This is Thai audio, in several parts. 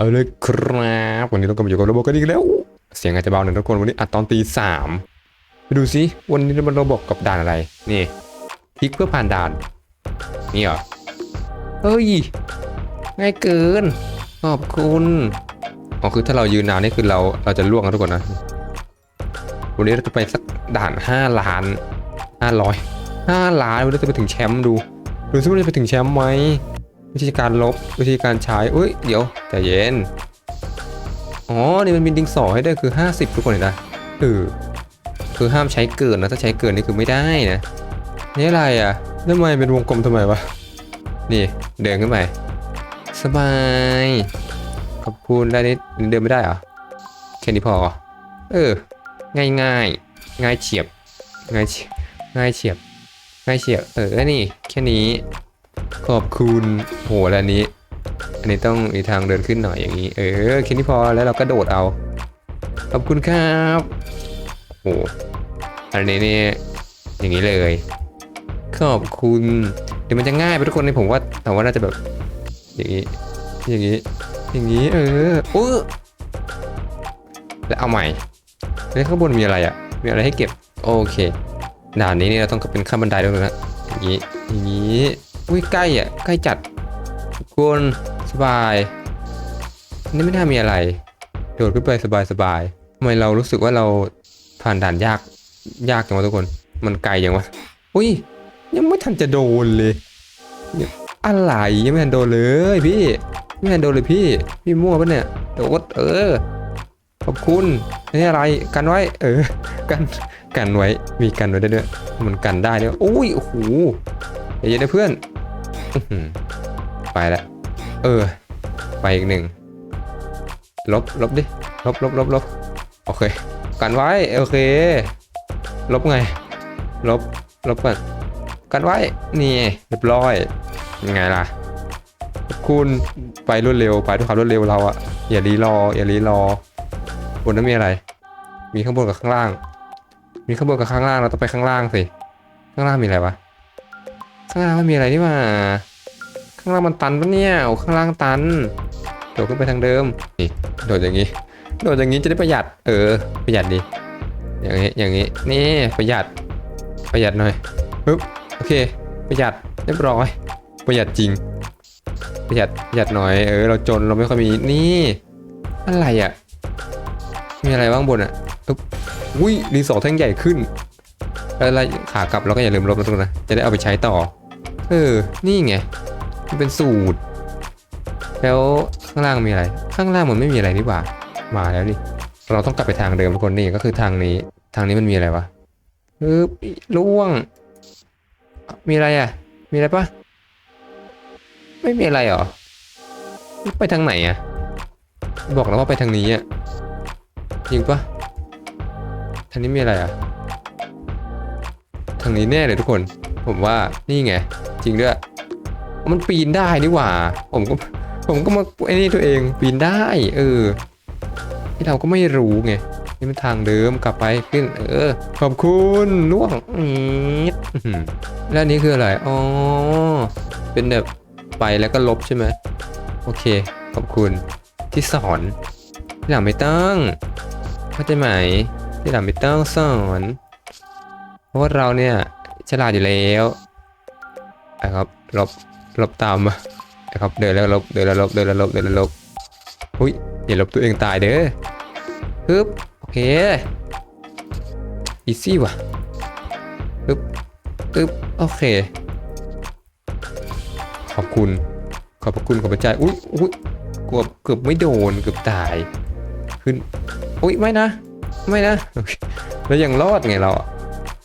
เอาเลยครับ วันนี้เราก็มาอยู่กับโรบอทกันอีกแล้ว เสียงอาจจะเบาหน่อยทุกคนวันนี้อัดตอนตีสามไปดูสิวันนี้มันโรบอทกับด่านอะไร นี่คลิกเพื่อผ่านด่าน นี่เหรอเฮ้ยง่ายเกิน ขอบคุณอ๋อคือถ้าเรายืนนานนี่คือเราเราจะล่วงกันทุกคนนะ วันนี้เราจะไปสักด่านห้าล้านห้าร้อยห้าล้านวันนี้เราจะไปถึงแชมป์ดูดูซิว่าเราจะไปถึงแชมป์ไหม วิธีการลบวิธีการใช้เอ้ยเดี๋ยวใจเย็นอ๋อนี่มันมีดิงสอให้ด้วยคือ 50 ทุกคนเห็นไหมเออคือห้ามใช้เกินนะถ้าใช้เกินนี่คือไม่ได้นะนี่อะไรอะทำไมเป็นวงกลมทำไมวะนี่เดินขึ้นไปสบายขอบคุณได้นิดเดินไม่ได้เหรอแค่นี้พอเออง่ายง่ายง่ายเฉียบง่ายเฉง่ายเฉียบง่ายเฉียบเออนี่แค่นี้ ขอบคุณโหแล้วนี้ อันนี้ต้องมีทางเดินขึ้นหน่อยอย่างนี้ เออแค่นี้พอแล้วเราก็โดดเอา ขอบคุณครับโอ้อันนี้นี่อย่างนี้เลย ขอบคุณ เดี๋ยวมันจะง่ายไปทุกคนในผมว่าแต่ว่าน่าจะแบบ อย่างนี้ อย่างนี้ อย่างนี้ เออโอ้แล้วเอาใหม่แล้วข้างบนมีอะไรอะ มีอะไรให้เก็บ โอเค ด่านนี้นี่เราต้องเป็นขั้นบันไดด้วยนะอย่างนี้ อย่างนี้ อุ้ยใกล้อะใกล้จัดทุกคนสบาย นี่ไม่น่ามีอะไร โดดขึ้นไปสบายสบายทำไมเรารู้สึกว่าเราผ่านด่านยากยากจังวะทุกคน มันไกลจังวะ อุ้ย ยังไม่ทันจะโดนเลยอะไรยังไม่ทันโดนเลยพี่ไม่ทันโดนเลยพี่ พี่มั่วปะเนี่ยโดดเออ ขอบคุณนี่อะไรกันไว้ เออ กันกันไว้มีกันไว้ได้ด้วยมันกันได้ด้วยอุ้ยโอ้โหใจเย็นนะเพื่อน ไปละเออ ไปอีกหนึ่ง ลบลบดิ ลบลบลบลบโอเค กันไว้ โอเค ลบไง ลบ ลบก่อนกันไว้ นี่เรียบร้อย ยังไงล่ะ คุณไปรวดเร็ว ไปด้วยความรวดเร็วเราอะอย่ารีรอ อย่ารีรอบนนั้นมีอะไร มีข้างบนกับข้างล่าง มีข้างบนกับข้างล่าง เราต้องไปข้างล่างสิ ข้างล่างมีอะไรวะ ข้างล่างไม่มีอะไรนี่ว่า ข้างล่างมันตันปะเนี่ยโอ้ข้างล่างตัน โดดขึ้นไปทางเดิม นี่ โดดอย่างนี้ โดดอย่างนี้จะได้ประหยัด เออ ประหยัดดี อย่างนี้ อย่างนี้ นี่ ประหยัด ประหยัดหน่อยปึ๊บ โอเค ประหยัด เรียบร้อย ประหยัดจริง ประหยัด ประหยัดหน่อย เออ เราจน เราไม่ค่อยมี นี่ อะไรอะ มีอะไรบ้างบนอะปึ๊บอุ้ยรีสอร์ทแท่งใหญ่ขึ้นแล้วอะไรขากลับเราก็อย่าลืมลบนะทุกคนนะ จะได้เอาไปใช้ต่อ เออ นี่ไง มันเป็นสูตร แล้วข้างล่างมีอะไร ข้างล่างมันไม่มีอะไรนี่หว่า มาแล้วนี่ เราต้องกลับไปทางเดิมทุกคนนี่ก็คือทางนี้ ทางนี้มันมีอะไรวะปึ๊บล่วง มีอะไรอะ มีอะไรปะไม่มีอะไรหรอ ไปทางไหนอะ บอกแล้วว่าไปทางนี้อะจริงปะทางนี้มีอะไรอะ ทางนี้แน่เลยทุกคน ผมว่านี่ไง จริงด้วย มันปีนได้นี่หว่า ผมก็ผมก็มาไอ้นี่ตัวเองปีนได้ เออที่เราก็ไม่รู้ไงนี่มันทางเดิมกลับไปขึ้น เออ ขอบคุณล่วงอืมแล้วอันนี้คืออะไรอ๋อเป็นแบบไปแล้วก็ลบใช่ไหมโอเค ขอบคุณที่สอนที่หลังไม่ต้องเข้าใจไหมที่หลังไม่ต้องสอน เพราะว่าเราเนี่ยฉลาดอยู่แล้ว นะครับลบลบตามมานะครับเดินแล้วลบเดินแล้วลบเดินแล้วลบเดินแล้วลบอุ้ยอย่าลบตัวเองตายเด้อฮึบโอเคอีซี่ว่ะฮึบฮึบโอเค ขอบคุณ ขอบพระคุณขอบพระใจอุ้ยอุ้ยเกือบเกือบไม่โดนเกือบตาย ขึ้นอุ้ยไม่นะ ไม่นะเคแล้วยังรอดไงเราอะ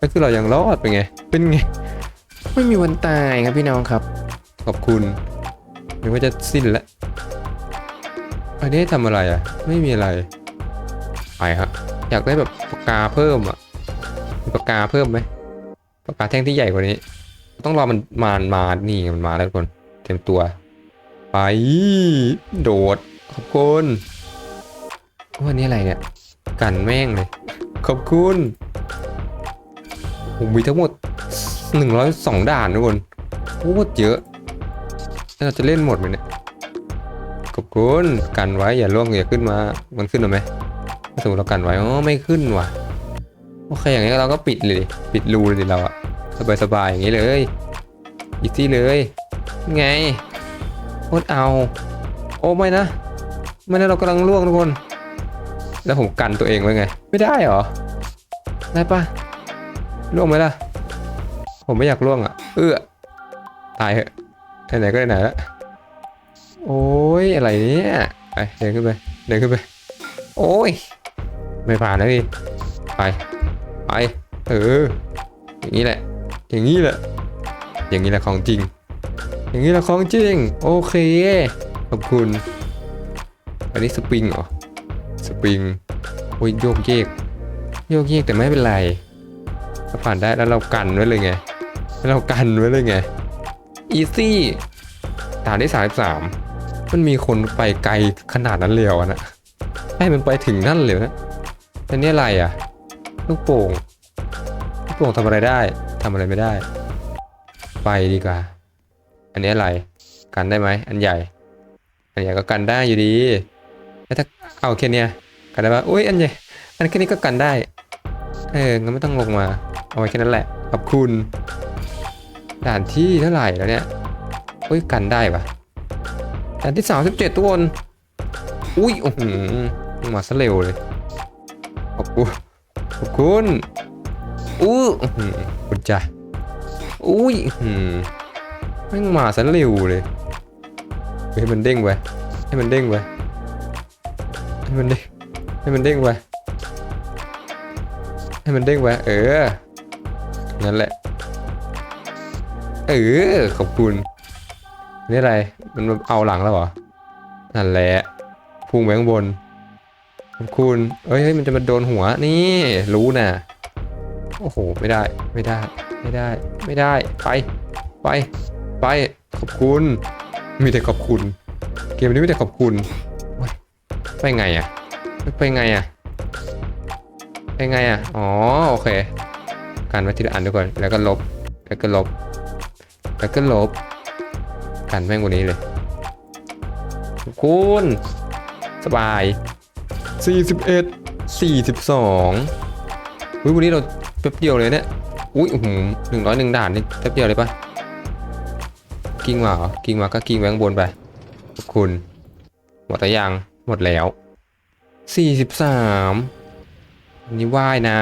ก็คือเรายังรอดเป็นไง เป็นไง ไม่มีวันตายครับพี่น้องครับ ขอบคุณนึกว่าจะสิ้นแล้วอันนี้ทำอะไรอะ ไม่มีอะไร ไปครับอยากได้แบบปากกาเพิ่มอะมีปากกาเพิ่มไหมปากกาแท่งที่ใหญ่กว่านี้ ต้องรอมันมามานี่มันมาแล้วทุกคนเต็มตัว ไปโดดขอบคุณวันนี้อะไรเนี่ยกันแม่งเลย ขอบคุณผมมีทั้งหมด 102ด่านทุกคนโคตรเยอะเราจะเล่นหมดไหมเนี่ยขอบคุณกันไว้อย่าล่วงอย่าขึ้นมา มันขึ้นหรือไหมถ้าสมมติเรากันไว้อ๋อไม่ขึ้นว่ะโอเคอย่างนี้เราก็ปิดเลยปิดรูเลยดิเราอะสบายสบายอย่างนี้เลยอีซี่เลยไงโคตรเอา โอ้ไม่นะไม่นะเรากำลังล่วงทุกคน แล้วผมกันตัวเองไว้ไง ไม่ได้หรอได้ปะล่วงไหมล่ะ ผมไม่อยากล่วงอะ เอื้อตายเหอะไหนๆก็ไหนๆแล้วโอ้ยอะไรเนี่ยไปเดินขึ้นไปเดินขึ้นไปโอ้ยไม่ผ่านนะพี่ไปไปเอออย่างนี้แหละ อย่างนี้แหละ อย่างนี้แหละของจริง อย่างนี้แหละของจริง โอเคขอบคุณ อันนี้สปริงเหรอสปริงโอ้ยโยกเยกโยกเยกแต่ไม่เป็นไรถ้าผ่านได้แล้วเรากันไว้เลยไง แล้เรากันไว้เลยไงอีซี่ฐานที่สามสามมันมีคนไปไกลขนาดนั้นเลยอวะนะให้มันไปถึงนั่นเลยนะแต่นี่อะไรอะลูกโป่งลูกโป่งทำอะไรได้ทำอะไรไม่ได้ ไปดีกว่า อันนี้อะไรกันได้ไหมอันใหญ่อันใหญ่ก็กันได้อยู่ดีแล้วถ้าเอาแค่นี้กันได้ปะอุ้ยอันใหญ่อันแค่นี้ก็กันได้ เอองั้นไม่ต้องลงมา เอาไว้แค่นั้นแหละขอบคุณ ด่านที่เท่าไหร่แล้วเนี่ยอุ้ยกันได้ปะด่านที่สามสิบเจ็ดทุกคนอุ้ยโอ้โหมาซะเร็วเลยขอบคุณขอบคุณอู้หือคุณจ้ะอุ้ยหือแม่งมาซะเร็วเลยเฮ้ยให้มันเด้งไปให้มันเด้งไปให้มันเด้งให้มันเด้งไปให้มันเด้งไปเออนั่นแหละ เออขอบคุณ นี่อะไร มันมาเอาหลังแล้วเหรอ นั่นแหละพุ่งไปข้างบน ขอบคุณเอ้ยมันจะมาโดนหัวนี่ รู้นะโอ้โห ไม่ได้ ไม่ได้ ไม่ได้ ไม่ได้ ไป ไป ไป ขอบคุณ มีแต่ขอบคุณ เกมนี้มีแต่ขอบคุณ ไปไงอะ ไปไงอะไปไงอะอ๋อ โอเค การไว้ทีละอันด้วยก่อน แล้วก็ลบ แล้วก็ลบ แล้วก็ลบกันแม่งกว่านี้เลยคุณสบาย 41 42อุ้ยวันนี้เราแป๊บเดียวเลยเนี่ยอุ้ยโอ้โหหนึ่งร้อยหนึ่งด่านนี่แป๊บเดียวเลยปะกิ้งมาเหรอกิ้งมาก็กิ้งแบงบนไปขอบคุณ หมดแต่ยังหมดแล้ว 43นี่ว่ายน้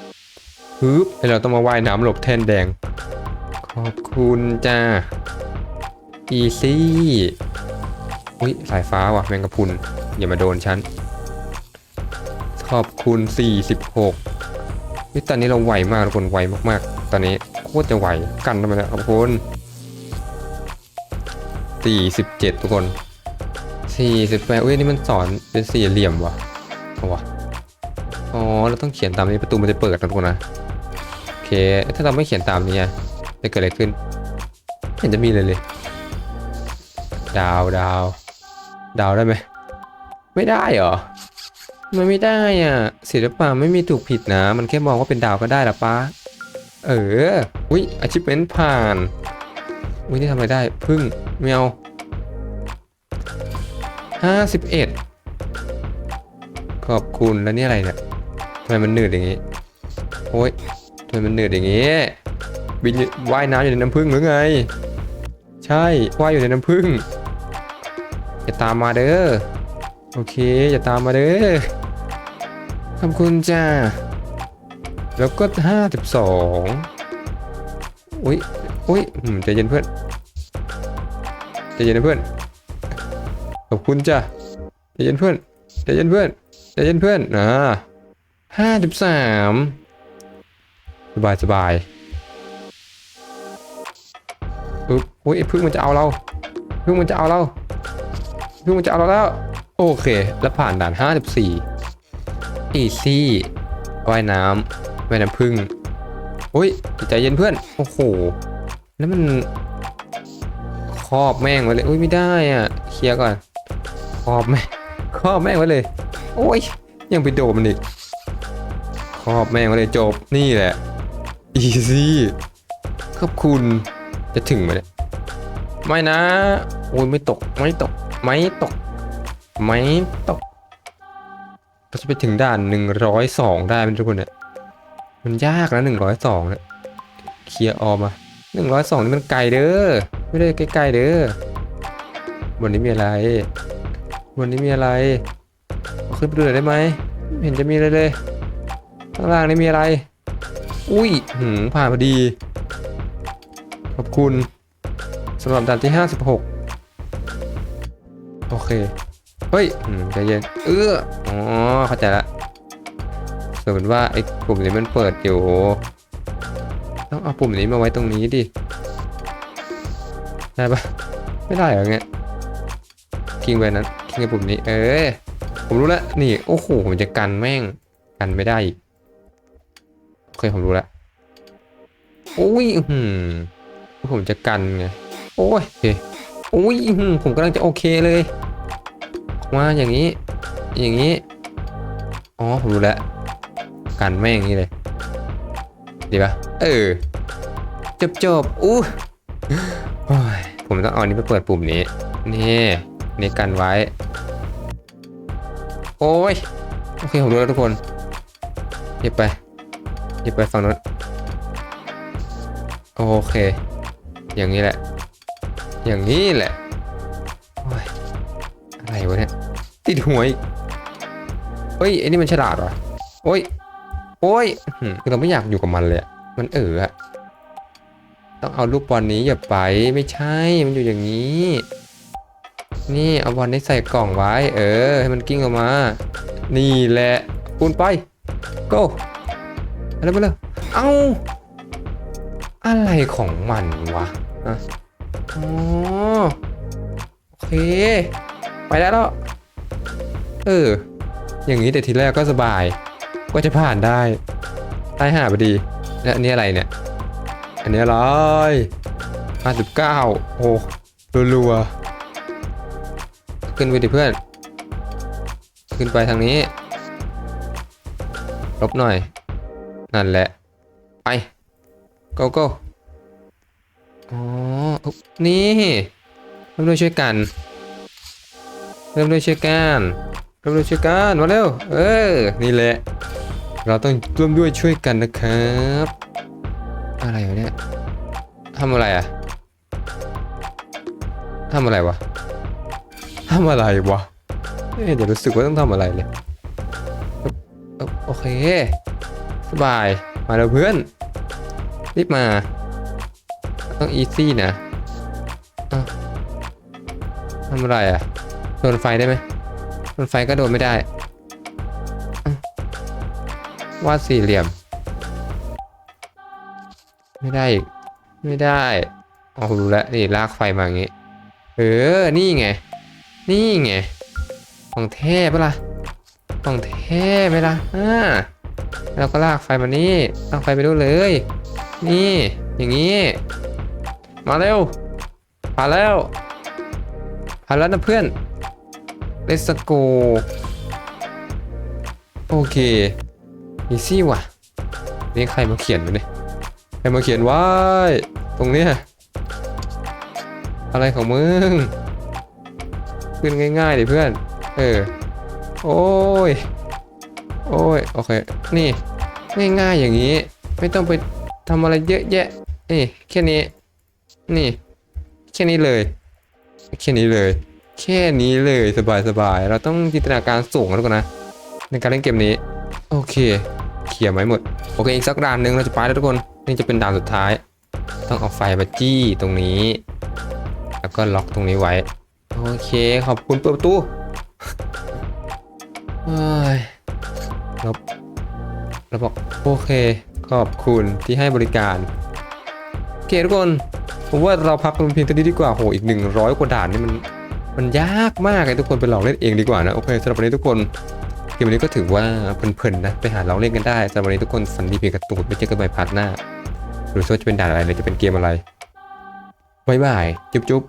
ำฮึบเราต้องมาว่ายน้ำหลบแท่นแดง อบคุณจ้าอีซี่อุ้ยสายฟ้าว่ะแมงกะพุน อย่ามาโดนฉัน ขอบคุณ 46วิตอนนี้เราไวมากทุกคนไวมากๆ ตอนนี้โคตรจะไวกันทำไมเนี่ยขอบคุณ47 ทุกคน 48อุ้ยนนี่มันสอนเป็นสี่เหลี่ยมว่ะเอาวะอ๋อเราต้องเขียนตามนี้ประตูมันจะเปิดนะทุกคนนะโอเคถ้าเราไม่เขียนตามนี้อะ จะเกิดอะไรขึ้นไม่เห็นจะมีเลยเลย ดาวดาว ดาวได้ไหม ไม่ได้เหรอ มันไม่ได้อะศิลปะไม่มีถูกผิดนะ มันแค่มองว่าเป็นดาวก็ได้ละป้า เออ อุ้ยอาชีพเป็นผ่าน อุ้ยนี่ทำอะไรได้ พึ่งไม่เอาห้าสิบเอ็ดขอบคุณแล้วนี่อะไรเนี่ยทำไมมันหนืดอย่างงี้โอ้ยทำไมมันหนืดอย่างงี้ บินว่ายน้ำอยู่ในน้ำพึ่งหรือไง ใช่ว่ายอยู่ในน้ำพึ่งอย่าตามมาเด้อโอเคอย่าตามมาเด้อขอบคุณจ้าแล้วก็ห้าสิบสองอุ้ยอุ้ยใจเย็นเพื่อนใจเย็นนะเพื่อนขอบคุณจ้าใจเย็นเพื่อนใจเย็นเพื่อนใจเย็นเพื่อนอ่าห้าสิบสามสบายสบาย อุ๊บอุ้ยไอ้พึ่งมันจะเอาเรา พึ่งมันจะเอาเรา พึ่งมันจะเอาเราแล้ว โอเค แล้วผ่านด่าน 54อีซี่ว่ายน้ำว่ายน้ำพึ่งอุ้ยใจเย็นเพื่อน โอ้โห แล้วมันครอบแม่งไว้เลย อุ้ยไม่ได้อะ เคลียร์ก่อน ครอบแม่งครอบแม่งไว้เลย โอ้ย ยังไปโดดมันอีก ครอบแม่งไว้เลยจบ นี่แหละ อีซี่ ขอบคุณ จะถึงไหมเนี่ยไม่นะ โอ้ยไม่ตก ไม่ตก ไม่ตก ไม่ตก เราจะไปถึงด่านหนึ่งร้อยสองได้ไหมทุกคนเนี่ย มันยากนะหนึ่งร้อยสองเนี่ย เคลียร์ออมอะหนึ่งร้อยสองนี่มันไกลเด้อ ไม่ได้ใกล้ๆเด้อบนนี้มีอะไรบนนี้มีอะไร ขึ้นไปดูหน่อยได้ไหมไม่เห็นจะมีอะไรเลย ข้างล่างนี่มีอะไร อุ้ย หืมผ่านพอดี คุณสำหรับด่านที่ 56 โอเค เฮ้ยใจเย็น เอออ๋อ เข้าใจละสมมติว่าไอ้ปุ่มนี้มันเปิดอยู่ ต้องเอาปุ่มนี้มาไว้ตรงนี้ดิ ได้ปะไม่ได้เหรอเงี้ยคิงไปนั้นคิงไอ้ปุ่มนี้ เออผมรู้แล้ว นี่ โอ้โห ผมจะกันแม่ง กันไม่ได้อีก โอเค ผมรู้แล้ว โอ้ย อื้อหือ ผมจะกันไง โอ้ยโอเคโอ้ยผมกำลังจะโอเคเลยมาอย่างนี้ อย่างนี้ อ๋อ ผมรู้แล้ว กันแม่อย่างนี้เลย ดีปะเออ จบจบอู้โอ้ยผมต้องเอาอันนี้ไปเปิดปุ่มนี้ นี่นี่กันไว้ โอ้ย โอเค ผมรู้แล้วทุกคนหยิบไปหยิบไปฝั่งโน้นโอเค อย่างนี้แหละ อย่างนี้แหละอะไรวะเนี่ย ติดหัวอีกเฮ้ยไอ้นี่มันฉลาดเหรอโอ้ย โอ้ยคือเราไม่อยากอยู่กับมันเลยมันเอออะต้องเอาลูกบอลนี้อย่าไปไม่ใช่ มันอยู่อย่างนี้ นี่เอาบอลนี้ใส่กล่องไว้ เออ ให้มันกิ้งออกมา นี่แหละปูนไป go อะไรมาเลยเอ้า อะไรของมันวะอะอ๋อโอเค ไปได้แล้ว เออ อย่างนี้แต่ทีแรกก็สบาย ก็จะผ่านได้ตายหาพอดี และอันนี้อะไรเนี่ย อันนี้อะไรห้าสิบเก้าโอ้รัวๆ ขึ้นไปดิเพื่อน ขึ้นไปทางนี้ ลบหน่อย นั่นแหละ ไป go go อ๋อ นี่เริ่มด้วยช่วยกัน เริ่มด้วยช่วยกันเริ่มด้วยช่วยกันมาเร็วเออนี่แหละ เราต้องร่วมด้วยช่วยกันนะครับ อะไรวะเนี่ยทำอะไรอะทำอะไรวะทำอะไรวะเอ๊ะเดี๋ยวรู้สึกว่าต้องทำอะไรเลย โอเค สบาย มาแล้วเพื่อน รีบมา ต้องอีซี่นะทำอะไรอะ โดนไฟได้ไหมโดนไฟก็โดนไม่ได้ วาดสี่เหลี่ยม ไม่ได้อีก ไม่ได้อ๋อรู้แล้วนี่ลากไฟมาอย่างงี้ เออ นี่ไง นี่ไง ของแท้ปะล่ะ ของแท้ไหมล่ะอ่าแล้วก็ลากไฟมานี่ลากไฟไปดูเลย นี่อย่างนี้ มาเร็วผ่านแล้วผ่านแล้วนะเพื่อน Let's go โอเคอีซี่ว่ะ นี่ใครมาเขียนวะเนี่ยใครมาเขียนไว้ตรงเนี้ยอะไรของมึงขึ้นง่ายๆดิเพื่อน เออ โอ้ย โอ้ย โอเค นี่ ง่ายๆอย่างนี้ ไม่ต้องไป ทำอะไรเยอะแยะนี่แค่นี้ นี่ แค่นี้เลย แค่นี้เลย แค่นี้เลยสบายสบายๆเราต้องจินตนาการสูงนะทุกคนนะ ในการเล่นเกมนี้ โอเคเคลียร์ไหมหมด โอเคอีกสักด่านหนึ่งเราจะไปแล้วทุกคน นี่จะเป็นด่านสุดท้าย ต้องเอาไฟมาจี้ตรงนี้ แล้วก็ล็อกตรงนี้ไว้ โอเค ขอบคุณเปิดประตูเฮ้ยลบเราบอกโอเค ขอบคุณที่ให้บริการโอเคทุกคนผมว่าเราพักกันเพียงเท่านี้ดีกว่าโหอีก 100 กว่าด่านนี่มันมันยากมากเลยทุกคนไปลองเล่นเองดีกว่านะโอเคสำหรับวันนี้ทุกคนเกมวันนี้ก็ถือว่าเพลินๆนะไปหาลองเล่นกันได้สำหรับวันนี้ทุกคนฝันดีเพียงกระตูดไปเจอกันใหม่พาร์ทหน้าหรือว่าจะเป็นด่านอะไรหรือจะเป็นเกมอะไรบายบายจุ๊บจุ๊บ